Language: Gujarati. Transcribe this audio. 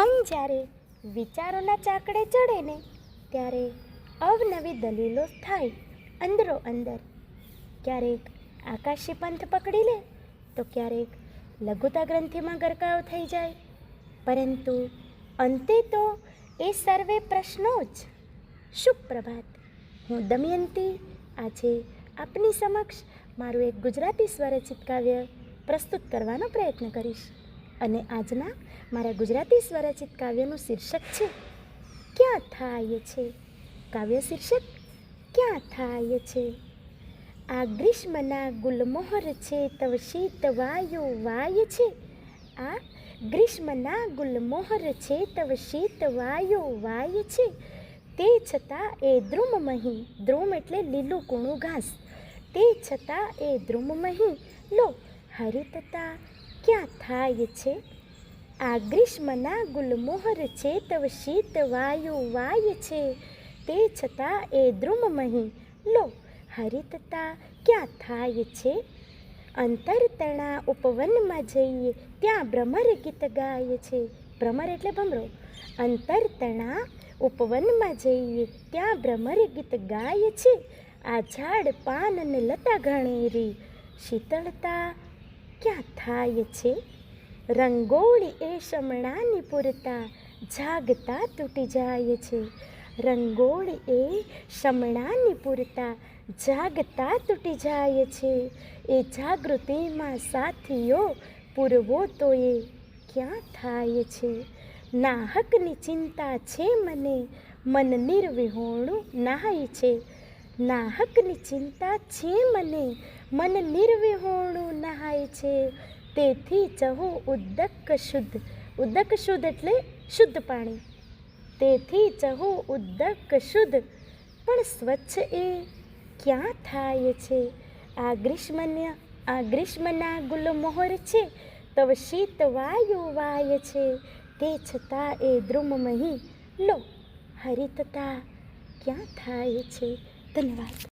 મન જ્યારે વિચારોના ચાકડે ચડે ને ત્યારે અવનવી દલીલો થાય અંદરો અંદર. ક્યારેક આકાશી પંથ પકડી લે તો ક્યારેક લઘુતા ગ્રંથિમાં ગરકાવ થઈ જાય. પરંતુ અંતે તો એ સર્વે પ્રશ્નો જ. સુપ્રભાત, હું દમયંતી, આજે આપની સમક્ષ મારું એક ગુજરાતી સ્વરચિત કાવ્ય પ્રસ્તુત કરવાનો પ્રયત્ન કરીશ. અને આજના મારા ગુજરાતી સ્વરચિત કાવ્યનું શીર્ષક છે, ક્યાં થાય છે? કાવ્ય શીર્ષક, ક્યાં થાય છે? આ ગ્રીષ્મના ગુલમોહર છે, તવ શીત વાયુ વાય છે. આ ગ્રીષ્મના ગુલમોહર છે, તવ શીત વાયુ વાય છે. તે છતાં એ દ્રુમમહી દ્રુમ એટલે લીલું કૂણું ઘાસ. તે છતાં એ દ્રુમમહી લો, હરિતતા ક્યાં થાય છે? આ ગ્રીષ્મના ગુલમોહર છે તવ શીત વાયુ વાય છે. તે છતાં એ દ્રુમમહી લો, હરિતતા ક્યાં થાય છે? અંતરતણા ઉપવનમાં જઈએ, ત્યાં ભ્રમર ગીત ગાય છે. ભ્રમર એટલે ભમરો. અંતરતણા ઉપવનમાં જઈએ, ત્યાં ભ્રમર ગીત ગાય છે. આ ઝાડ પાન અને લતા ઘણેરી. શીતળતા ક્યાં થાય છે? રંગોળી એ શમણાની પૂરતા જાગતા તૂટી જાય છે. રંગોળી એ શમણાની પૂરતા જાગતા તૂટી જાય છે. એ જાગૃતિમાં સાથીઓ પૂરવો તો એ ક્યાં થાય છે? નાહકની ચિંતા છે મને, મન નિર્વિહોણું નાહાય છે. નાહકની ચિંતા છે મને, મન નિર્વિહોણું નહાય છે. તેથી ચહું ઉદ્દક શુદ્ધ. ઉદ્દક શુદ્ધ એટલે શુદ્ધ પાણી. તેથી ચહું ઉદ્દક શુદ્ધ. પણ સ્વચ્છ એ ક્યાં થાય છે? આ ગ્રીષ્મન્ય, આ ગ્રીષ્મના ગુલમોહર છે, તવ શીત વાયુ વાય છે. તે છતાં એ દ્રુમમહી લો, હરિતતા ક્યાં થાય છે? ધન્યવાદ.